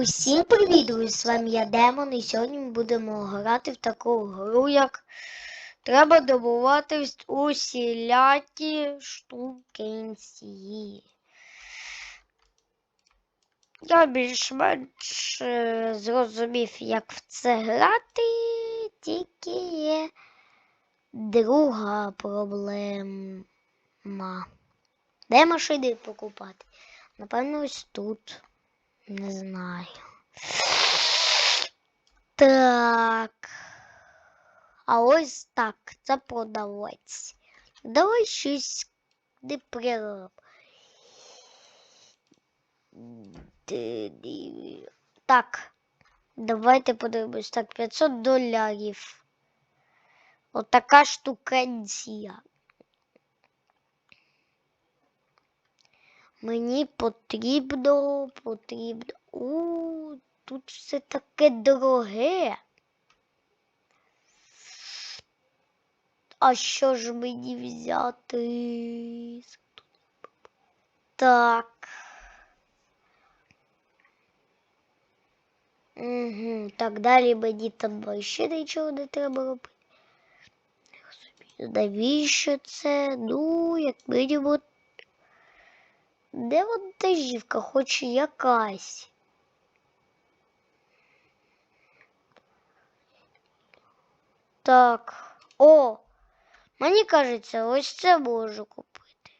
Усім привіт! З вами я Демон, і сьогодні ми будемо грати в таку гру, як треба добувати усілякі штукенці. Я більш-менш е, зрозумів, як в це грати, тільки є друга проблема. Де машини покупати? Напевно, ось тут. Не знаю. Так. А ось так, це продавець. Давай щось не прироб. Так. Давайте подивимось. Так, 500 долярів. Отака штукенція. Мені потрібно, потрібно. У, тут все таке дороге. А що ж мені взяти? Так. Угу. Так далі мені там ще нічого не треба робити. Навіщо це? Ну, як мінімум де вантажівка хоч якась? Так. О! Мені кажеться, ось це можу купити.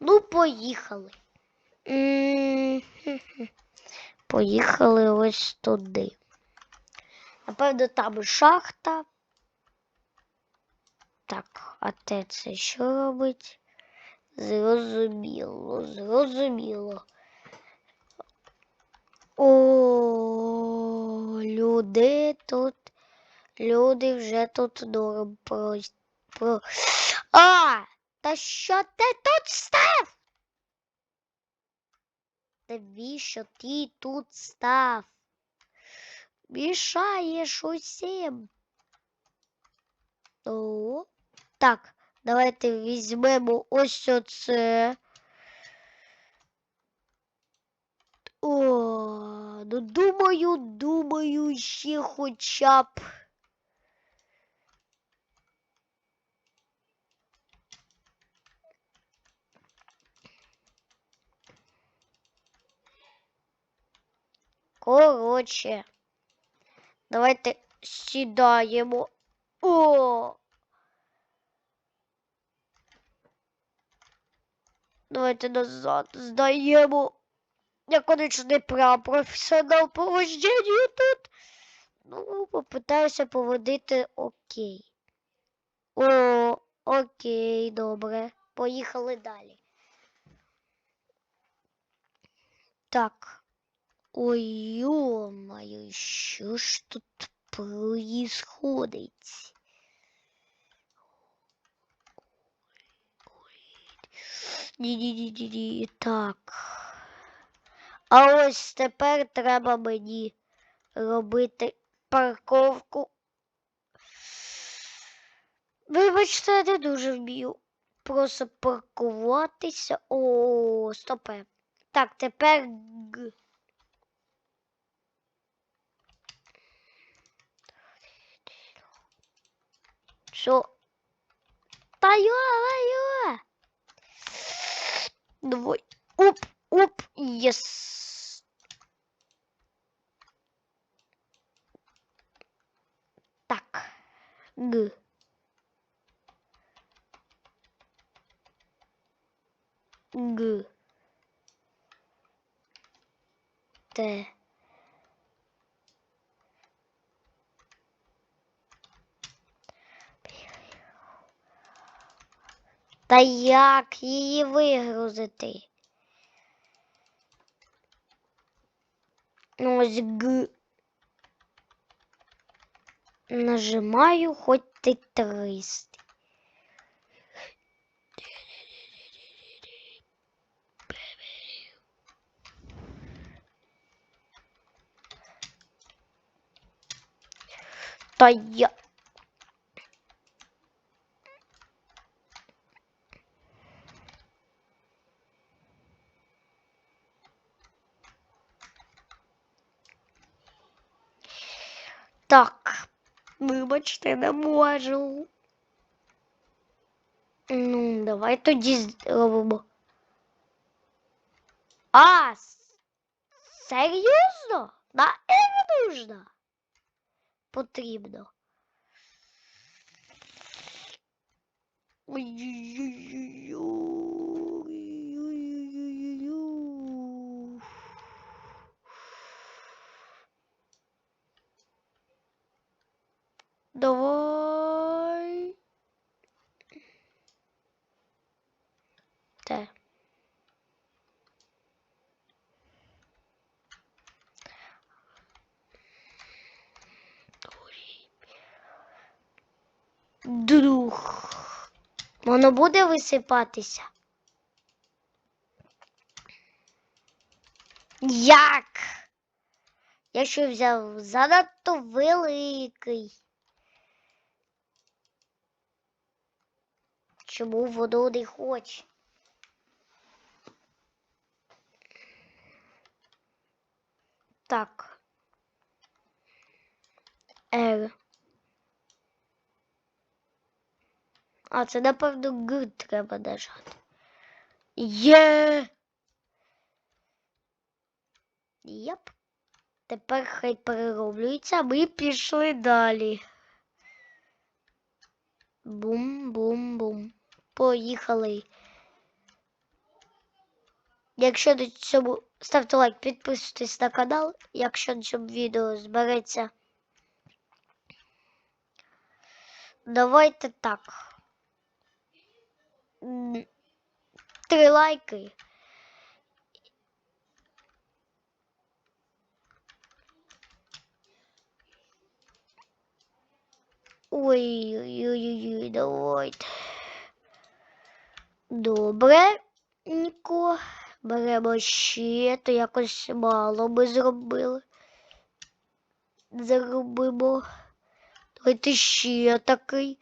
Ну, поїхали. М-м-м. Поїхали ось туди. Напевно, там шахта. Так, а те це що робить? Зрозуміло, зрозуміло. О, люди тут, люди вже тут норм про, про. А! Та що ти тут став? Навіщо ти тут став? Мішаєш усім. О, так, давайте візьмемо ось оце. О, ну думаю, думаю, ще хоча б. Коротше, давайте сідаємо. О! Давайте назад здаємо. Я, конечно, не професіонал по вожденню тут. Ну, попитаюся поводити окей. О, окей, добре. Поїхали далі. Так. Ой, ё-моё, що ж тут происходить? Ні-ні-ні-ні. Так. А ось тепер треба мені робити парковку. Вибачте, я не дуже вмію просто паркуватися. О, стопе. Так, тепер Що? Та йо-йо! Давай. Оп, оп, єс. Так. Г. Г. Т. Та як її вигрузити? Ну, Ось Г. Нажимаю хоч ти 300. Та я. Вибачте, не можу. Ну, давай-то зробимо. А, серьезно? Да это нужно? Потребно. Ой-ой-ой-ой. Давай. Те. Друг. Воно буде висипатися. Як? Я що взяв занадто великий. Чому воно не хоче? Так. Р. А, це напевно Г треба нажати. Є. Єп. Тепер хай перероблюється, а ми пішли далі. Бум-бум-бум. Поїхали. Якщо до цього ставте лайк, підписуйтесь на канал, якщо на цьому відео збереться. Давайте так. Три лайки. Ой-ой-ой, давайте. Добренько. Беремо ще, то якось мало ми зробили. Зробимо. Давайте ще такий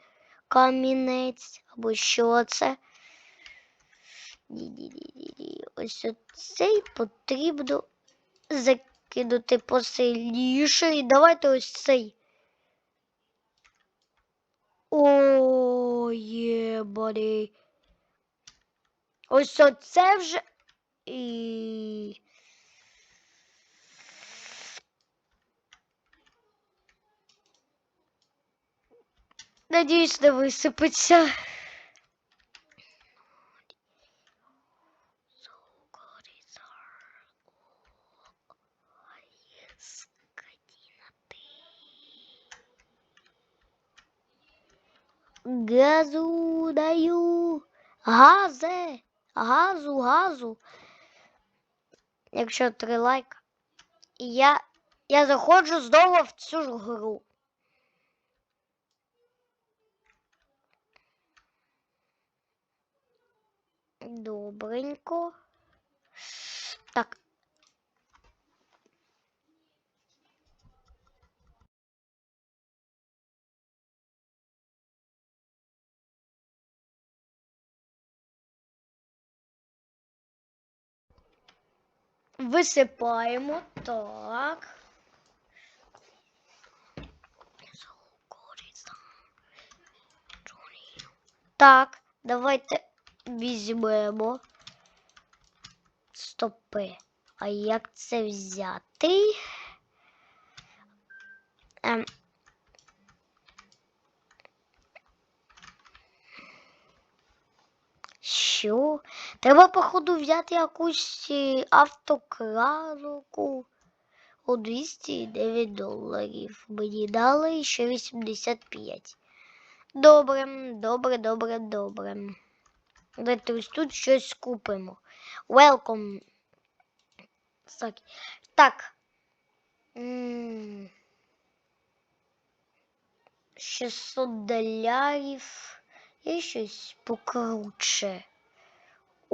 камінець. Або що це? Ні-ні-ні-ні. Ось оцей потрібно закинути посильніше. І давайте ось цей. О, єбаний. Ось оце вже і. Надіюсь, не висипеться. Газу даю. Газе. Газу, газу. Якщо три лайка. І я, я заходжу знову в цю ж гру. Добренько. Так. Висипаємо. Так. Так, давайте візьмемо. Стопи. А як це взяти? Ем. Що? Треба, походу, взяти якусь е, автокралку. У 209 доларів. Мені дали ще 85. Добре, добре, добре, добре. Давайте тут щось купимо. Welcome. Так. Так. М, 600 долярів. І щось покруче.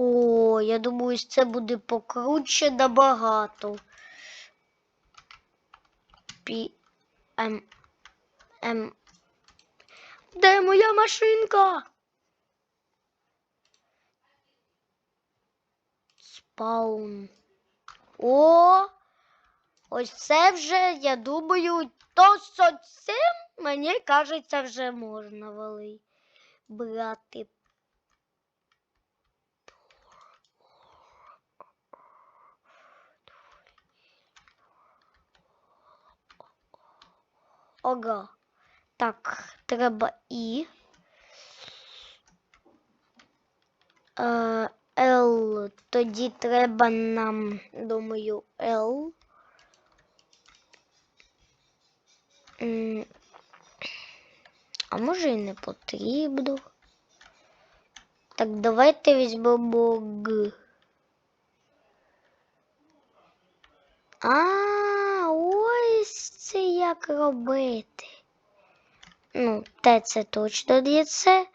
О, я думаю, це буде покруче набагато. Пі. М. М. Де моя машинка? Спаун. О! Ось це вже, я думаю, то що мені кажеться, вже можна вали брати. Ого. Так, треба і. Е, Л. Тоді треба нам, думаю, Л. М, А може і не потрібно. Так, давайте візьмемо Г. А, ось це як робити. Ну, те це точно це.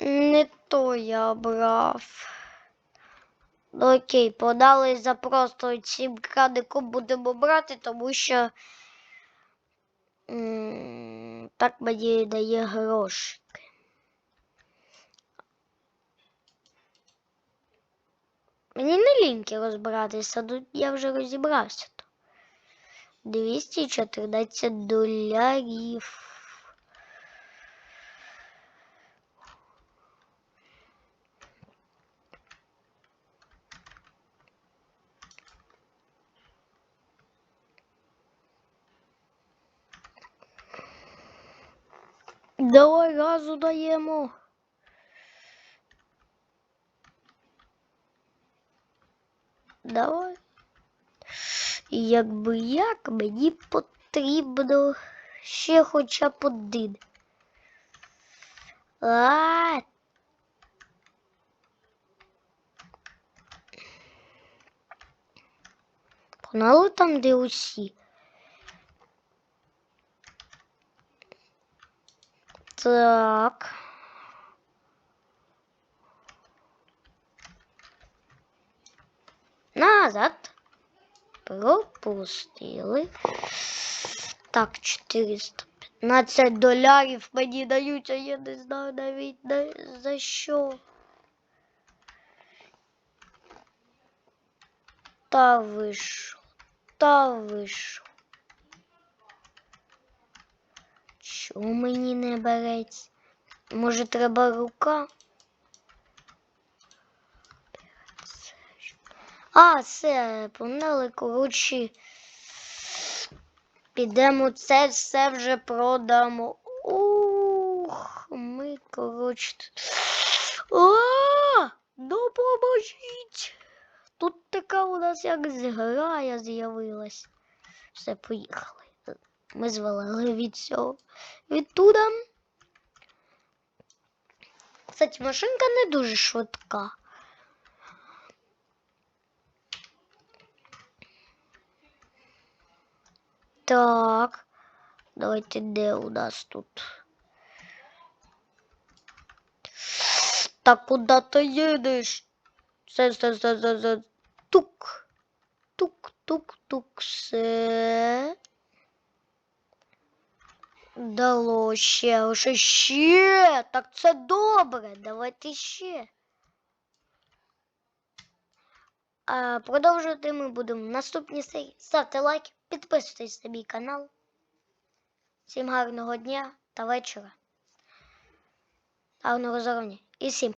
Не то я брав. Ну, окей, подали за просто цим крадиком будемо брати, тому що так мені дає грошики. Мені не ліньки розбиратися, тут я вже розібрався. 214 долярів. Давай газу даємо. Давай. Якби як мені потрібно ще хоча б один. А. Погнали там, де усі. Так. Назад. Пропустили. Так, 415 долярів мені дають, а я не знаю навіть на, за що. Та ви? Та ви що? Чому мені не береться? Може, треба рука? А, все, погнали, коротше. Підемо це все вже продамо. Ух, ми, коротше. А, допоможіть! Тут така у нас як зграя з'явилась. Все, поїхали. Ми звалили від цього. Відтуда. Кстати, машинка не дуже швидка. Так. Давайте де у нас тут? Так, куда ти їдеш? Все, все, все, все, все. Тук. Тук, тук, тук, все. Дало ще, лише ще. Так це добре. Давайте ще. А продовжувати ми будемо в наступній серії. Ставте лайк, підписуйтесь на мій канал. Всім гарного дня та вечора. Гарного здоров'я і всім.